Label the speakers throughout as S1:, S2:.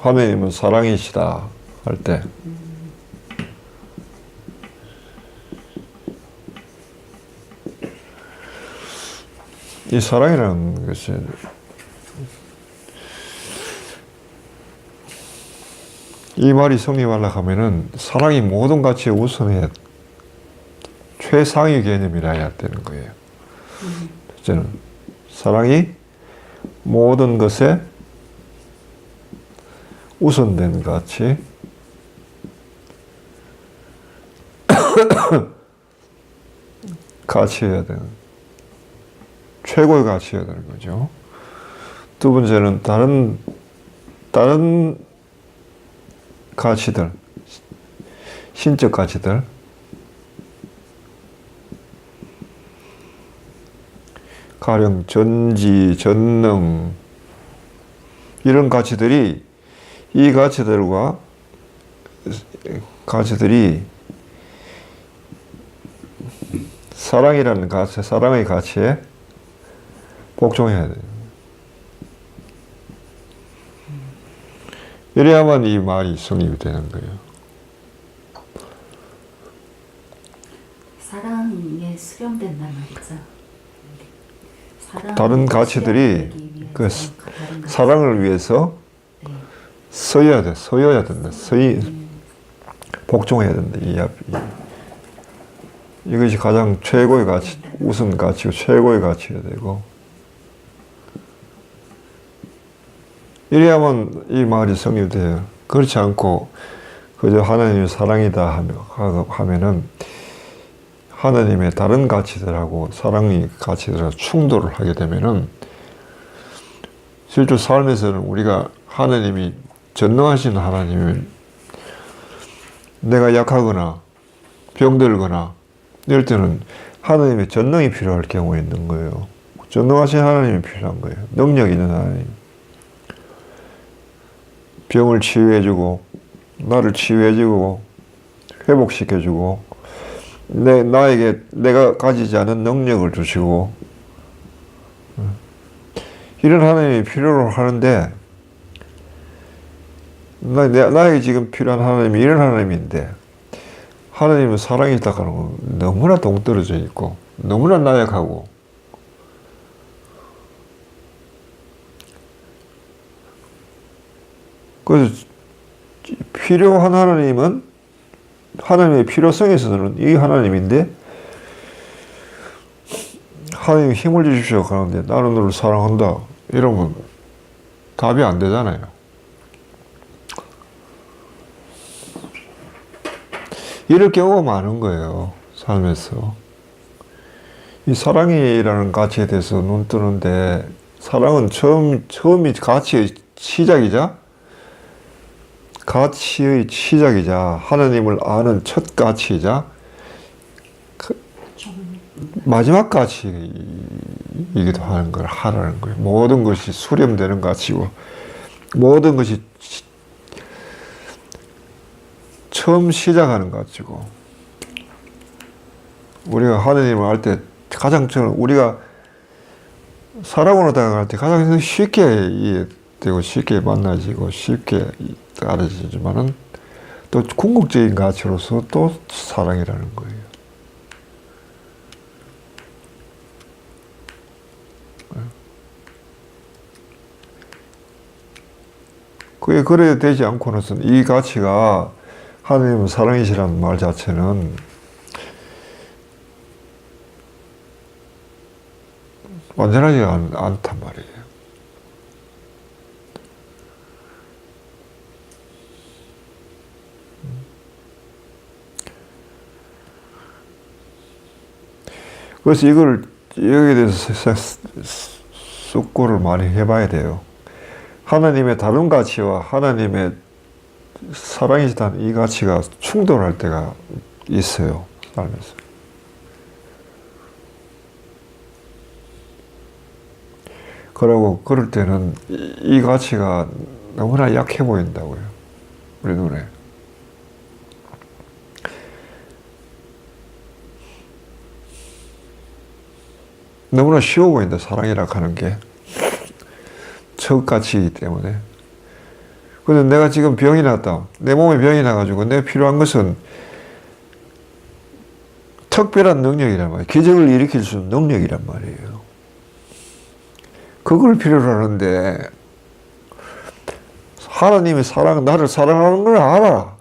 S1: 하나님은 사랑이시다 할 때. 이 사랑이라는 것이 이 말이 성립하려 하면은 사랑이 모든 가치의 우선에 최상위 개념이라 해야 되는 거예요. 첫째는 사랑이 모든 것에 우선된 가치. 가치여야 되는 최고의 가치여야 되는 거죠. 두 번째는 다른 다른 가치들 신적 가치들 가령 전지 전능 이런 가치들이 이 가치들과 가치들이 사랑이라는 가치, 사랑의 가치에 복종해야 돼요. 이래야만 이 말이 성립이 되는 거예요.
S2: 사랑에 수렴된다는 거죠.
S1: 다른 가치들이 그. 사랑을 위해서
S2: 네.
S1: 서야 돼, 서야 된다. 서이 복종해야 된다. 이 앞, 이, 이것이 가장 최고의 가치, 우선 가치고 최고의 가치가 되고. 이래야만 이 말이 성립돼요. 그렇지 않고 그저 하나님의 사랑이다 하면은 하나님의 다른 가치들하고 사랑의 가치들하고 충돌을 하게 되면은 실제 삶에서는 우리가 하나님이 전능하신 하나님을 내가 약하거나 병들거나 이럴 때는 하나님의 전능이 필요할 경우에 있는 거예요. 전능하신 하나님이 필요한 거예요. 능력 있는 하나님. 병을 치유해주고 나를 치유해주고 회복시켜주고 내 나에게 내가 가지지 않은 능력을 주시고 이런 하나님이 필요로 하는데 나, 내, 나에게 지금 필요한 하나님이 이런 하나님인데 하나님은 사랑이다 건 너무나 동떨어져 있고 너무나 나약하고 그래서 필요한 하나님은 하나님의 필요성에서는 이 하나님인데 하나님 힘을 주십시오 그러는데 나는 너를 사랑한다 이러면 답이 안 되잖아요. 이럴 경우가 많은 거예요 삶에서 이 사랑이라는 가치에 대해서 눈 뜨는데 사랑은 처음 처음이 가치의 시작이자 가치의 시작이자 하나님을 아는 첫 가치이자 그 마지막 가치이기도 하는 걸 하라는 거예요. 모든 것이 수렴되는 가치고 모든 것이 시- 처음 시작하는 가치고 우리가 하나님을 알 때 가장 저는 우리가 살아오는 다가갈 때 가장 쉽게 이해되고 쉽게 만나지고 쉽게 알아지지만은 또 궁극적인 가치로서 또 사랑이라는 거예요. 그게 그래 되지 않고는 이 가치가 하나님은 사랑이시라는 말 자체는 완전하지 않, 않단 말이에요. 그래서 이걸 여기에 대해서 사- 숙고를 많이 해봐야 돼요. 하나님의 다른 가치와 하나님의 사랑이시다는 이 가치가 충돌할 때가 있어요. 살면서. 그러고 그럴 때는 이, 이 가치가 너무나 약해 보인다고요. 우리 눈에. 너무나 쉬워 보인다, 사랑이라 하는 게. 첫 가치이기 때문에. 근데 내가 지금 병이 났다. 내 몸에 병이 나가지고 내가 필요한 것은 특별한 능력이란 말이에요. 기적을 일으킬 수 있는 능력이란 말이에요. 그걸 필요로 하는데 하나님이 사랑 나를 사랑하는 걸 알아.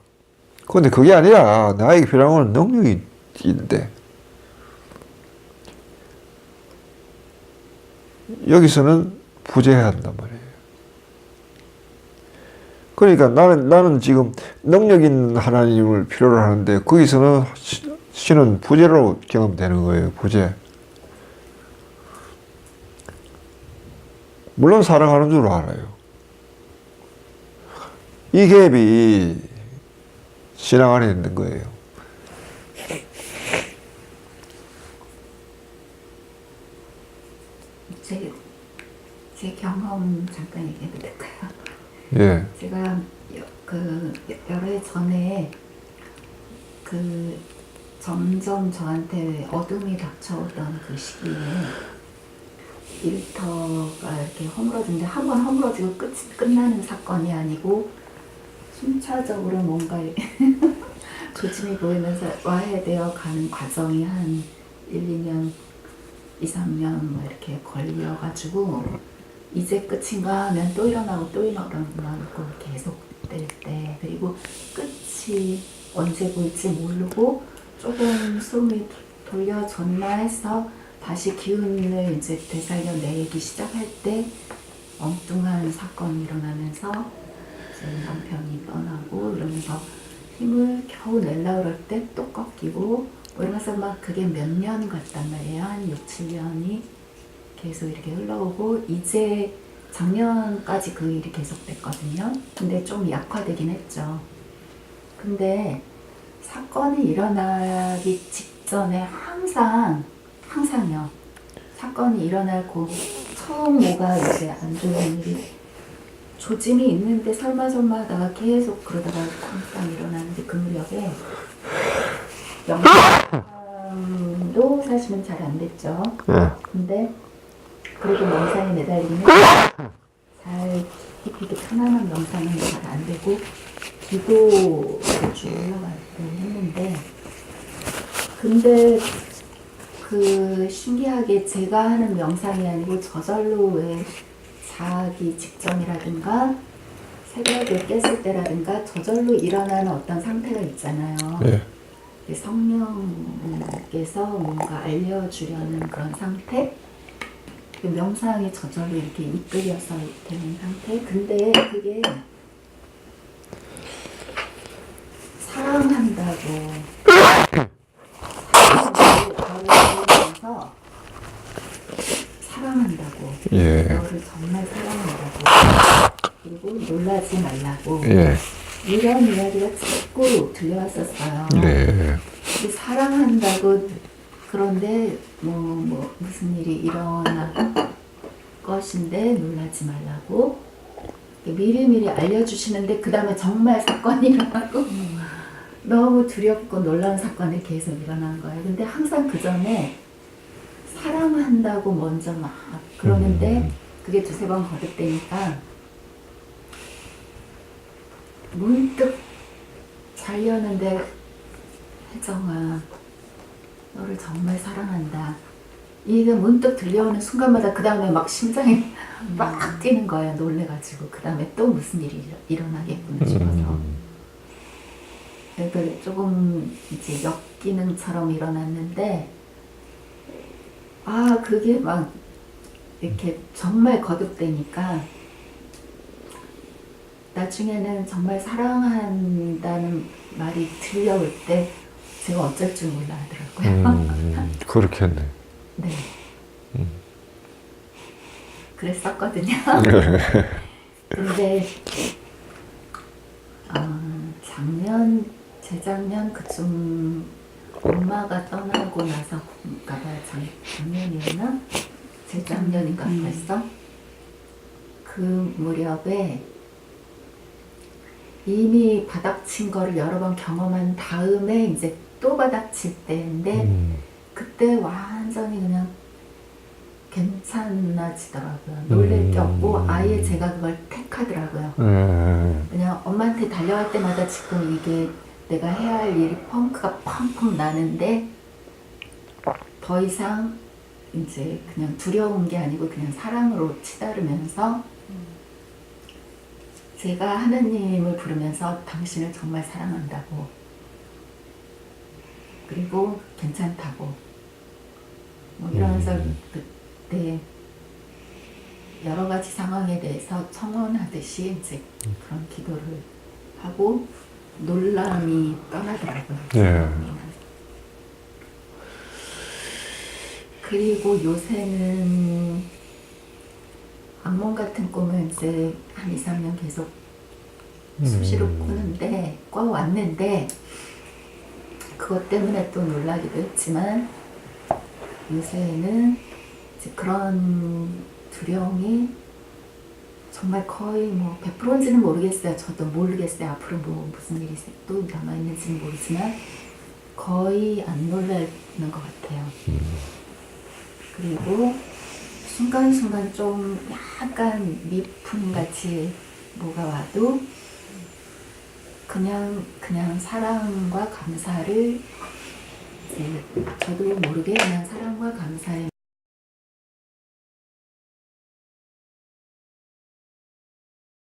S1: 근데 그게 아니라 나에게 필요한 건 능력이 있는데 여기서는 부재해야 한단 말이에요. 그러니까 나는 나는 지금 능력 있는 하나님을 필요로 하는데 거기서는 시- 신은 부재로 경험되는 거예요. 부재. 물론 사랑하는 줄 알아요. 이 갭이 신앙 안에 있는 거예요.
S2: 제, 제 경험 잠깐 얘기해도 될까요?
S1: 예.
S2: 제가 여, 그 여- 여러 해 전에 그 점점 저한테 어둠이 닥쳐오던 그 시기에 일터가 이렇게 허물어지는데 한 번 허물어지고 끝, 끝나는 사건이 아니고 순차적으로 뭔가 조짐이 보이면서 와해되어 가는 과정이 한 1, 2년, 2, 3년 뭐 이렇게 걸려가지고 이제 끝인가 하면 또 일어나고 또 일어나고 계속 될 때. 그리고 끝이 언제 보일지 모르고 조금 숨이 돌려졌나 해서 다시 기운을 이제 되살려 내기 시작할 때 엉뚱한 사건이 일어나면서 남편이 떠나고 이러면서 힘을 겨우 낼라 그럴 때 또 꺾이고 뭐 이러면서 막 그게 몇 년 갔단 말이에요. 한 6, 7년이 계속 이렇게 흘러오고 이제 작년까지 그 일이 계속됐거든요. 근데 좀 약화되긴 했죠. 근데 사건이 일어나기 직전에 항상 항상요. 사건이 일어나고 처음 뭐가 이제 안 좋은 일이 조짐이 있는데 설마 설마 하다가 계속 그러다가 항상 일어나는데 그 무렵에 영상도 사실은 잘 안 됐죠.
S1: 예.
S2: 근데 그래도 명상에 매달리면 잘 깊이게 편안한 명상은 잘 안 되고 기도를 쭉 올라가고 했는데 근데 그 신기하게 제가 하는 명상이 아니고 저절로 왜 자기 직전이라든가 새벽에 깼을 때라든가 저절로 일어나는 어떤 상태가 있잖아요.
S1: 예.
S2: 그 성령께서 뭔가 알려주려는 그런 상태? 그 명상이 저절로 이렇게 이끌려서 되는 상태? 근데 그게 사랑한다고 사랑한다고
S1: 예.
S2: 너를 정말 사랑한다고 그리고 놀라지 말라고
S1: 예.
S2: 이런 이야기가 자꾸 들려왔었어요.
S1: 네.
S2: 사랑한다고 그런데 뭐, 뭐 무슨 일이 일어날 것인데 놀라지 말라고 미리미리 알려주시는데 그 다음에 정말 사건이 일어나고 너무 두렵고 놀라운 사건이 계속 일어난 거예요. 근데 항상 그 전에 사랑한다고 먼저 막 그러는데 그게 두세 번 거듭되니까 문득 자려는데 혜정아 너를 정말 사랑한다. 이게 문득 들려오는 순간마다 그 다음에 막 심장이 막 뛰는 거예요 놀래가지고. 그 다음에 또 무슨 일이 일어- 일어나겠구나 싶어서. 그러니까 조금 이제 역기능처럼 일어났는데 아 그게 막 이렇게 정말 거듭되니까 나중에는 정말 사랑한다는 말이 들려올 때 제가 어쩔 줄 몰라 하더라고요.
S1: 음, 그렇겠네.
S2: 네. 그랬었거든요. 근데 어, 작년, 재작년 그쯤 엄마가 떠나고 나서 가봐 작, 작년이었나? 재작년인가 벌써? 그 무렵에 이미 바닥친 거를 여러 번 경험한 다음에 이제 또 바닥칠 때인데
S1: 음.
S2: 그때 완전히 그냥 괜찮아지더라고요. 놀랄 게 없고
S1: 음.
S2: 아예 제가 그걸 택하더라고요.
S1: 예.
S2: 그냥 엄마한테 달려갈 때마다 지금 이게 내가 해야 할 일이 펑크가 펑펑 나는데 더 이상 이제 그냥 두려운 게 아니고 그냥 사랑으로 치달으면서 제가 하나님을 부르면서 당신을 정말 사랑한다고 그리고 괜찮다고 뭐 이러면서
S1: 음.
S2: 그때 여러 가지 상황에 대해서 청원하듯이 이제 그런 기도를 하고 놀람이 떠나더라고요.
S1: 예.
S2: 그리고 요새는 악몽 같은 꿈을 이제 한 2, 3년 계속 수시로
S1: 음.
S2: 꾸는데 꿔 왔는데 그것 때문에 또 놀라기도 했지만 요새는 이제 그런 두려움이 정말 거의 뭐 100%인지는 모르겠어요. 저도 모르겠어요. 앞으로 뭐 무슨 일이 또 남아있는지는 모르지만 거의 안 놀라는 것 같아요. 그리고 순간순간 좀 약간 미풍 같이 뭐가 와도 그냥 그냥 사랑과 감사를 저도 모르게 그냥 사랑과 감사의